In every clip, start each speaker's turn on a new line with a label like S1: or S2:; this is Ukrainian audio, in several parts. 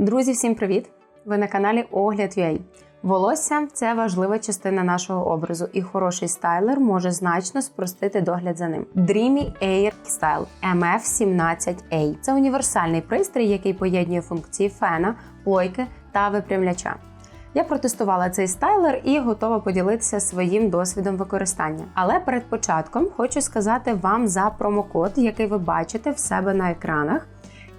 S1: Друзі, всім привіт! Ви на каналі Огляд.ua. Волосся це важлива частина нашого образу, і хороший стайлер може значно спростити догляд за ним. Dreamy Air Style MF17A – це універсальний пристрій, який поєднує функції фена, плойки та випрямляча. Я протестувала цей стайлер і готова поділитися своїм досвідом використання. Але перед початком хочу сказати вам за промокод, який ви бачите в себе на екранах.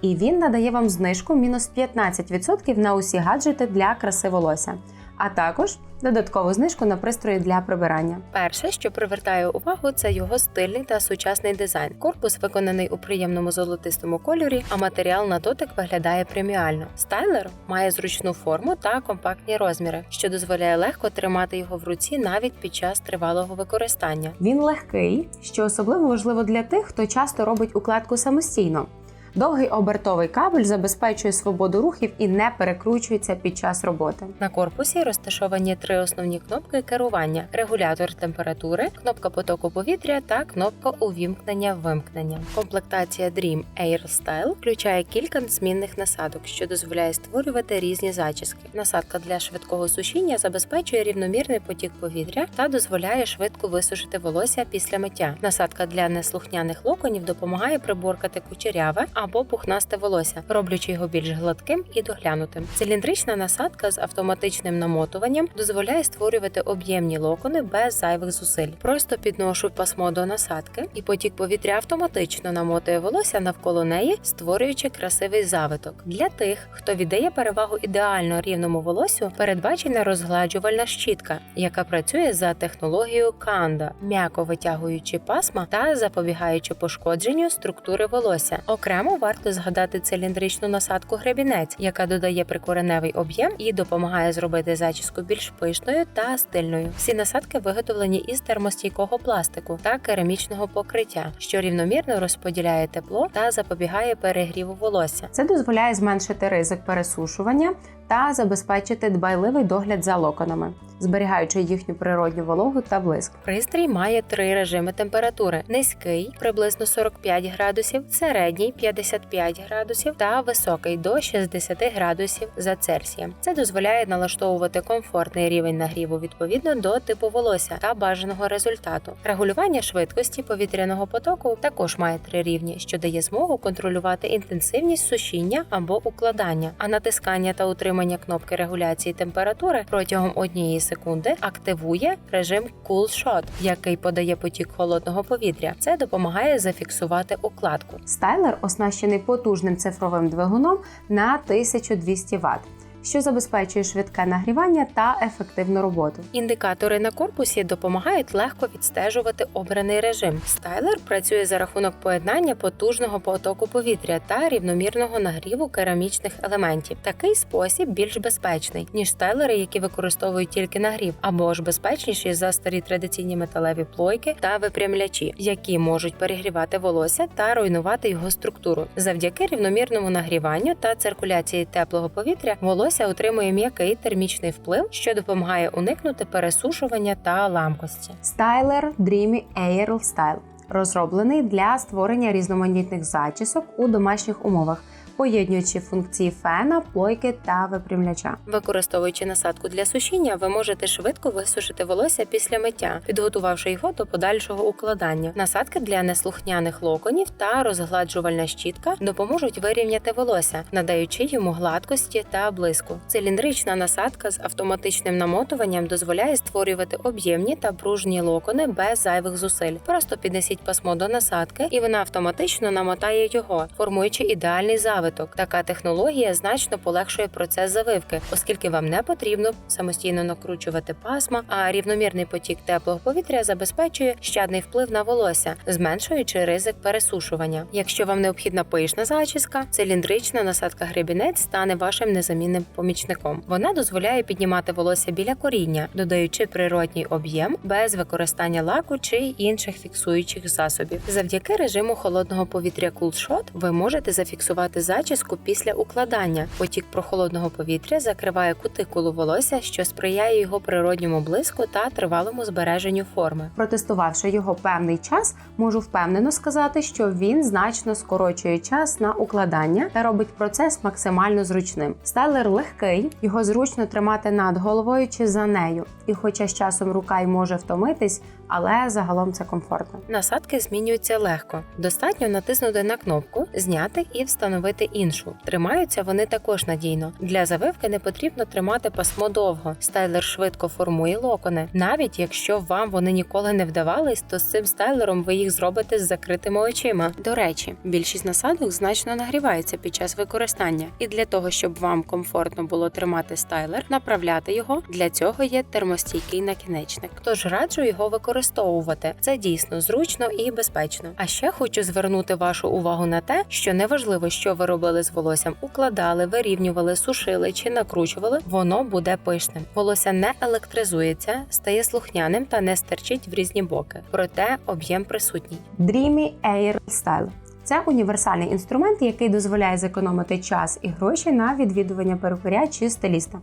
S1: І він надає вам знижку мінус 15% на усі гаджети для краси волосся, а також додаткову знижку на пристрої для прибирання.
S2: Перше, що привертає увагу, це його стильний та сучасний дизайн. Корпус виконаний у приємному золотистому кольорі, а матеріал на дотик виглядає преміально. Стайлер має зручну форму та компактні розміри, що дозволяє легко тримати його в руці навіть під час тривалого використання.
S1: Він легкий, що особливо важливо для тих, хто часто робить укладку самостійно. Довгий обертовий кабель забезпечує свободу рухів і не перекручується під час роботи.
S2: На корпусі розташовані три основні кнопки керування: регулятор температури, кнопка потоку повітря та кнопка увімкнення-вимкнення. Комплектація Dream Air Style включає кілька змінних насадок, що дозволяє створювати різні зачіски. Насадка для швидкого сушіння забезпечує рівномірний потік повітря та дозволяє швидко висушити волосся після миття. Насадка для неслухняних локонів допомагає приборкати кучеряве або пухнасте волосся, роблячи його більш гладким і доглянутим. Циліндрична насадка з автоматичним намотуванням дозволяє створювати об'ємні локони без зайвих зусиль. Просто підношу пасмо до насадки, і потік повітря автоматично намотує волосся навколо неї, створюючи красивий завиток. Для тих, хто віддає перевагу ідеально рівному волосю, передбачена розгладжувальна щітка, яка працює за технологією Канда, м'яко витягуючи пасма та запобігаючи пошкодженню структури волосся. Окремо варто згадати циліндричну насадку гребінець, яка додає прикореневий об'єм і допомагає зробити зачіску більш пишною та стильною. Всі насадки виготовлені із термостійкого пластику та керамічного покриття, що рівномірно розподіляє тепло та запобігає перегріву волосся.
S1: Це дозволяє зменшити ризик пересушування та забезпечити дбайливий догляд за локонами, зберігаючи їхню природню вологу та блиск.
S2: Пристрій має три режими температури: низький приблизно 45 градусів, середній 55 градусів та високий до 60 градусів за Цельсієм. Це дозволяє налаштовувати комфортний рівень нагріву відповідно до типу волосся та бажаного результату. Регулювання швидкості повітряного потоку також має три рівні, що дає змогу контролювати інтенсивність сушіння або укладання, а натискання та утримання кнопки регуляції температури протягом однієї секунди активує режим Cool Shot, який подає потік холодного повітря. Це допомагає зафіксувати укладку.
S1: Стайлер оснащений потужним цифровим двигуном на 1200 Вт, що забезпечує швидке нагрівання та ефективну роботу.
S2: Індикатори на корпусі допомагають легко відстежувати обраний режим. Стайлер працює за рахунок поєднання потужного потоку повітря та рівномірного нагріву керамічних елементів. Такий спосіб більш безпечний ніж стайлери, які використовують тільки нагрів, або ж безпечніші за старі традиційні металеві плойки та випрямлячі, які можуть перегрівати волосся та руйнувати його структуру. Завдяки рівномірному нагріванню та циркуляції теплого повітря волосся отримує м'який термічний вплив, що допомагає уникнути пересушування та ламкості.
S1: Стайлер Dreamy Aerial Style розроблений для створення різноманітних зачісок у домашніх умовах, поєднуючи функції фена, плойки та випрямляча.
S2: Використовуючи насадку для сушіння, ви можете швидко висушити волосся після миття, підготувавши його до подальшого укладання. Насадки для неслухняних локонів та розгладжувальна щітка допоможуть вирівняти волосся, надаючи йому гладкості та блиску. Циліндрична насадка з автоматичним намотуванням дозволяє створювати об'ємні та пружні локони без зайвих зусиль. Просто піднесіть пасмо до насадки, і вона автоматично намотає його, формуючи ідеальний завиток. Така технологія значно полегшує процес завивки, оскільки вам не потрібно самостійно накручувати пасма, а рівномірний потік теплого повітря забезпечує щадний вплив на волосся, зменшуючи ризик пересушування. Якщо вам необхідна пишна зачіска, циліндрична насадка гребінець стане вашим незамінним помічником. Вона дозволяє піднімати волосся біля коріння, додаючи природній об'єм без використання лаку чи інших фіксуючих засобів. Завдяки режиму холодного повітря Cool ви можете зафіксувати зачіску зачіску після укладання. Потік прохолодного повітря закриває кутикулу волосся, що сприяє його природньому блиску та тривалому збереженню форми.
S1: Протестувавши його певний час, можу впевнено сказати, що він значно скорочує час на укладання та робить процес максимально зручним. Стайлер легкий, його зручно тримати над головою чи за нею. І хоча з часом рука й може втомитись, але загалом це комфортно.
S2: Насадки змінюються легко. Достатньо натиснути на кнопку, зняти і встановити іншу. Тримаються вони також надійно. Для завивки не потрібно тримати пасмо довго. Стайлер швидко формує локони. Навіть якщо вам вони ніколи не вдавались, то з цим стайлером ви їх зробите з закритими очима. До речі, більшість насадок значно нагрівається під час використання, і для того, щоб вам комфортно було тримати стайлер, направляти його для цього є термостійкий накінечник. Тож раджу його використовувати. Це дійсно зручно і безпечно. А ще хочу звернути вашу увагу на те, що неважливо, що ви робили з волоссям, укладали, вирівнювали, сушили чи накручували, воно буде пишним. Волосся не електризується, стає слухняним та не стерчить в різні боки. Проте об'єм присутній.
S1: Dreamy Air Style. Це універсальний інструмент, який дозволяє зекономити час і гроші на відвідування перукаря чи стиліста.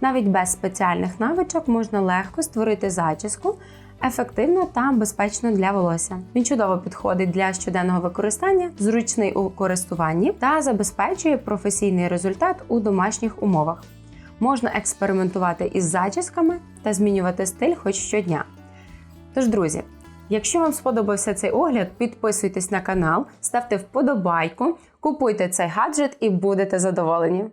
S1: Навіть без спеціальних навичок можна легко створити зачіску ефективно та безпечно для волосся. Він чудово підходить для щоденного використання, зручний у користуванні та забезпечує професійний результат у домашніх умовах. Можна експериментувати із зачісками та змінювати стиль хоч щодня. Тож, друзі, якщо вам сподобався цей огляд, підписуйтесь на канал, ставте вподобайку, купуйте цей гаджет і будете задоволені.